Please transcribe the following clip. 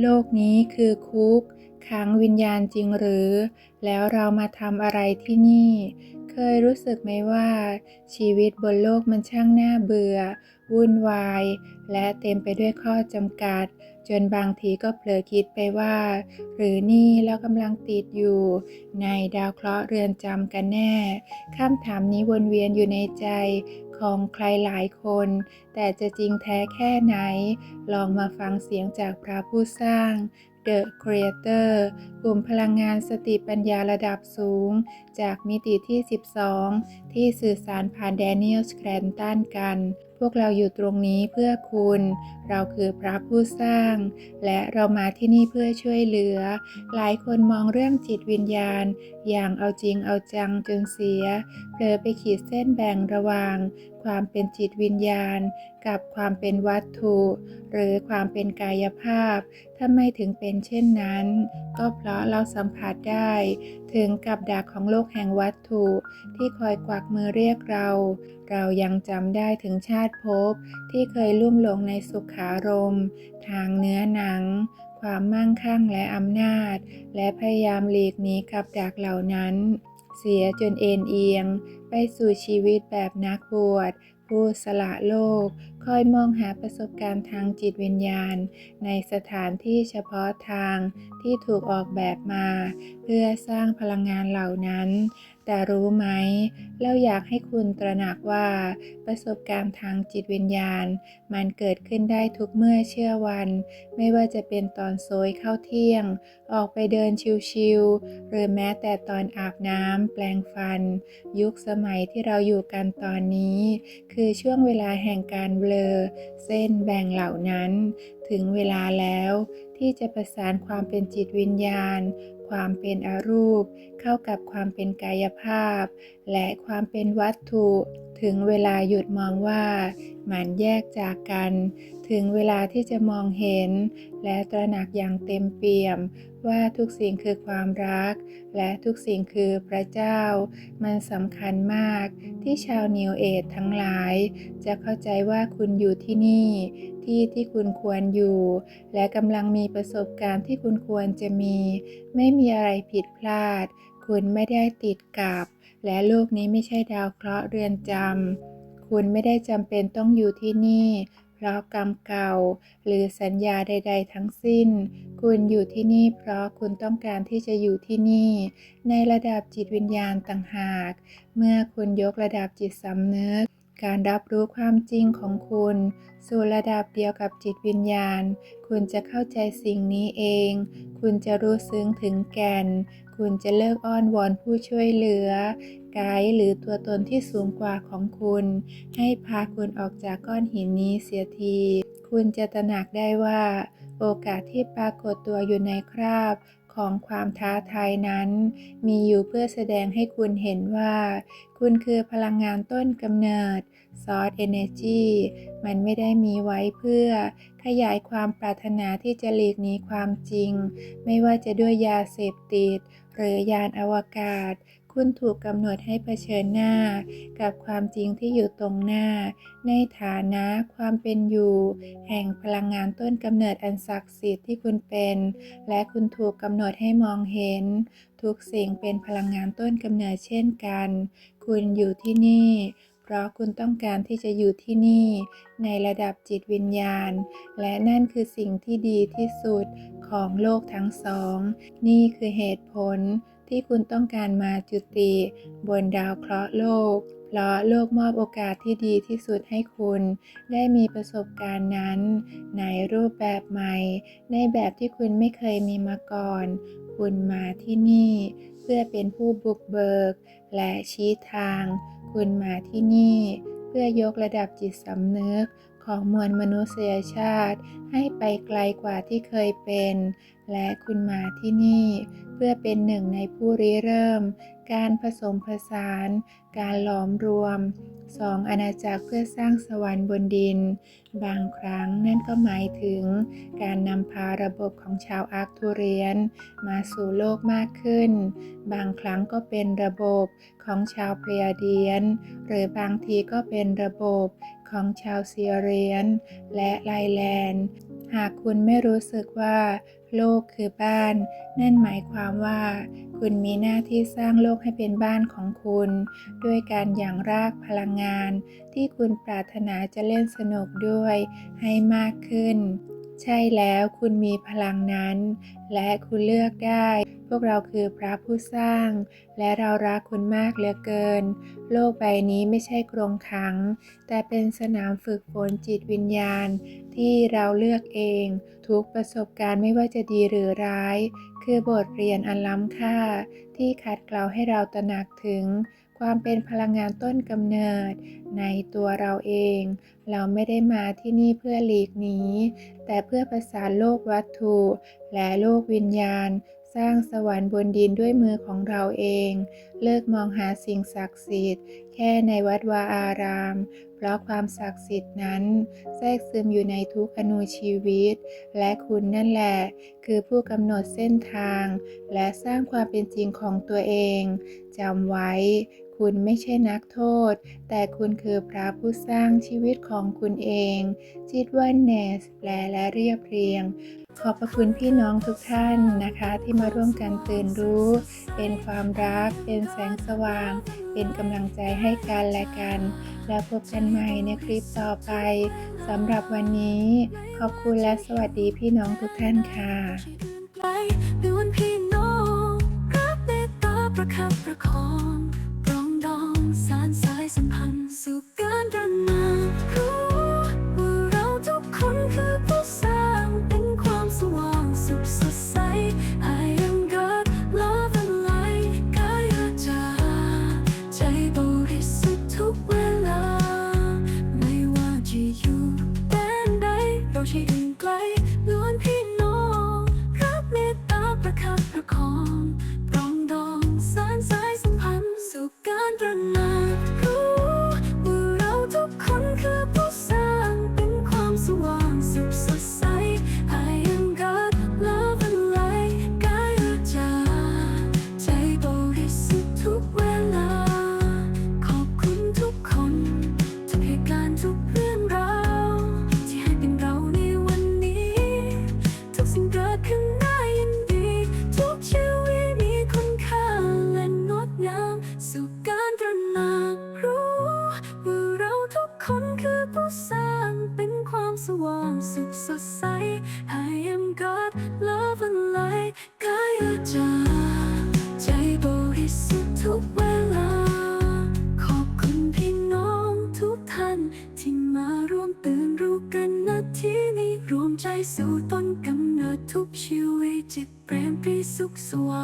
โลกนี้คือคุกขังวิญญาณจริงหรือ แล้วเรามาทำอะไรที่นี่ เคยรู้สึกไหมว่า ชีวิตบนโลกมันช่างน่าเบื่อ วุ่นวาย และเต็มไปด้วยข้อจำกัด จนบางทีก็เผลอคิดไปว่า หรือนี่เรากำลังติดอยู่ ในดาวเคราะห์เรือนจำกันแน่คำถามนี้วนเวียนอยู่ในใจ ของใครหลายคน แต่จะจริงแท้แค่ไหน ลองมาฟังเสียงจากพระผู้สร้าง The Creator กลุ่มพลังงานสติปัญญาระดับสูง จากมิติที่ 12 ที่สื่อสารผ่านแดเนียลสแครนตันกัน พวกเราอยู่ตรงนี้เพื่อคุณ เราคือพระผู้สร้าง และเรามาที่นี่เพื่อช่วยเหลือ หลายคนมองเรื่องจิตวิญญาณ อย่างเอาจริงเอาจังจนเสียเผลอไปขีดเส้นแบ่งระหว่าง ความเป็นจิตวิญญาณ กับความเป็นวัตถุ หรือความเป็นกายภาพทำไม่ถึงเป็นเช่นนั้น ก็เพราะเราสัมผัสได้ ถึงกับดักของโลกแห่งวัตถุ ที่คอยกวักมือเรียกเรา เรายังจำได้ถึงชาติภพที่เคยลุ่มหลงในสุขารมณ์ทางเนื้อหนังความมั่งคั่งและอำนาจ และพยายามหลีกหนีกับดักเหล่านั้น เสียจนเอ็นเอียง ไปสู่ชีวิตแบบนักบวช ผู้สละโลก คอยมองหาประสบการณ์ทางจิตวิญญาณ ในสถานที่เฉพาะทางที่ถูกออกแบบมา เพื่อสร้างพลังงานเหล่านั้น แต่รู้ไหม เราอยากให้คุณตระหนักว่า ประสบการณ์ทางจิตวิญญาณ มันเกิดขึ้นได้ทุกเมื่อเชื่อวัน ไม่ว่าจะเป็นตอนโซยเข้าเที่ยง ออกไปเดินชิวๆหรือแม้แต่ตอนอาบน้ำแปลงฟัน ยุคสมัยที่เราอยู่กันตอนนี้ คือช่วงเวลาแห่งการเบลอ เส้นแบ่งเหล่านั้น ถึงเวลาแล้วที่จะประสานความเป็นจิตวิญญาณ ความเป็นอรูป เข้ากับความเป็นกายภาพ และความเป็นวัตถุถึงเวลาหยุดมองว่ามันแยกจากกัน ถึงเวลาที่จะมองเห็น และตระหนักอย่างเต็มเปี่ยม ว่าทุกสิ่งคือความรัก และทุกสิ่งคือพระเจ้า มันสำคัญมากที่ชาวนิวเอททั้งหลาย จะเข้าใจว่าคุณอยู่ที่นี่ ที่ที่คุณควรอยู่ และกำลังมีประสบการณ์ที่คุณควรจะมี ไม่มีอะไรผิดพลาด คุณไม่ได้ติดกับ และโลกนี้ไม่ใช่ดาวเคราะห์เรือนจำ คุณไม่ได้จำเป็นต้องอยู่ที่นี่ เพราะกรรมเก่า หรือสัญญาใด ๆ ทั้งสิ้น คุณอยู่ที่นี่เพราะคุณต้องการที่จะอยู่ที่นี่ ในระดับจิตวิญญาณต่างหาก เมื่อคุณยกระดับจิตสำนึก การรับรู้ความจริงของคุณ สู่ระดับเดียวกับจิตวิญญาณ คุณจะเข้าใจสิ่งนี้เอง คุณจะรู้ซึ้งถึงแก่น คุณจะเลิกอ้อนวอนผู้ช่วยเหลือ ไกายหรือตัวตนที่สูงกว่าของคุณ ให้พาคุณออกจากก้อนหินนี้เสียที คุณจะตระหนักได้ว่า โอกาสที่ปรากฏตัวอยู่ในคราบ ของความท้าทายนั้น มีอยู่เพื่อแสดงให้คุณเห็นว่า คุณคือพลังงานต้นกำเนิดซอสเอเนจีมันไม่ได้มีไว้เพื่อขยายความปรารถนาที่จะหลีกหนีความจริง ไม่ว่าจะด้วยยาเสพติด หรือยานอวกาศ คุณถูกกำหนดให้เผชิญหน้า กับความจริงที่อยู่ตรงหน้า ในฐานะความเป็นอยู่ แห่งพลังงานต้นกำเนิดอันศักดิ์สิทธิ์ที่คุณเป็น และคุณถูกกำหนดให้มองเห็น ทุกสิ่งเป็นพลังงานต้นกำเนิดเช่นกัน คุณอยู่ที่นี่เพราะคุณต้องการที่จะอยู่ที่นี่ ในระดับจิตวิญญาณ และนั่นคือสิ่งที่ดีที่สุดของโลกทั้งสอง นี่คือเหตุผล ที่คุณต้องการมาจุติบนดาวเคราะห์โลก เพราะโลกมอบโอกาสที่ดีที่สุดให้คุณ ได้มีประสบการณ์นั้น ในรูปแบบใหม่ ในแบบที่คุณไม่เคยมีมาก่อน คุณมาที่นี่ เพื่อเป็นผู้บุกเบิก และชี้ทาง คุณมาที่นี่ เพื่อยกระดับจิตสำนึกของมวลมนุษยชาติ ให้ไปไกลกว่าที่เคยเป็น และคุณมาที่นี่ เพื่อเป็นหนึ่งในผู้ริเริ่ม การผสมผสาน การหลอมรวมสองอาณาจักรเพื่อสร้างสวรรค์บนดิน บางครั้งนั่นก็หมายถึง การนำพาระบบของชาวอาร์คทูเรียน มาสู่โลกมากขึ้น บางครั้งก็เป็นระบบของชาวเพลียเดียน หรือบางทีก็เป็นระบบของชาวเซียเรียน และไลแลนด์ หากคุณไม่รู้สึกว่า โลกคือบ้าน นั่นหมายความว่า คุณมีหน้าที่สร้างโลกให้เป็นบ้านของคุณ ด้วยการอย่างรากพลังงาน ที่คุณปรารถนาจะเล่นสนุกด้วยให้มากขึ้น ใช่แล้วคุณมีพลังนั้น และคุณเลือกได้ พวกเราคือพระผู้สร้าง และเรารักคุณมากเหลือเกิน โลกใบนี้ไม่ใช่กรงขัง แต่เป็นสนามฝึกฝนจิตวิญญาณ ที่เราเลือกเอง ทุกประสบการณ์ไม่ว่าจะดีหรือร้าย คือบทเรียนอันล้ำค่า ที่ขัดเกลาให้เราตระหนักถึง ความเป็นพลังงานต้นกำเนิด ในตัวเราเอง เราไม่ได้มาที่นี่เพื่อหลีกหนีแต่เพื่อประสานโลกวัตถุ และโลกวิญญาณ สร้างสวรรค์บนดินด้วยมือของเราเอง เลิกมองหาสิ่งศักดิ์สิทธิ์ แค่ในวัดวาอาราม เพราะความศักดิ์สิทธิ์นั้น แทรกซึมอยู่ในทุกอนูชีวิต และคุณนั่นแหละ คือผู้กำหนดเส้นทาง และสร้างความเป็นจริงของตัวเองจำไว้ คุณไม่ใช่นักโทษ แต่คุณคือพระผู้สร้างชีวิตของคุณเองจิตวันเนสแปลและเรียบเรียง ขอบพระคุณพี่น้องทุกท่านนะคะ ที่มาร่วมกันตื่นรู้ เป็นความรัก เป็นแสงสว่าง เป็นกำลังใจให้กันและกัน แล้วพบกันใหม่ในคลิปต่อไปสำหรับวันนี้ ขอบคุณและสวัสดีพี่น้องทุกท่านค่ะไปดวนพี่น้องรับเมตตาประคับประคอง สู่ก ตระหนักรู้ว่าเราทุกคนคือผู้สร้างเป็นความสว่างสุขสดใส I am God love and light กายอาจาใจบริสุทธิ์ทุกเวลา ขอบคุณพี่น้องทุกท่าน ที่มาร่วมตื่นรู้กันนาทีนี้รวมใจสู่ต้นกำเนิดทุกชีวิตจิตเปรมปรีสุขสว่าง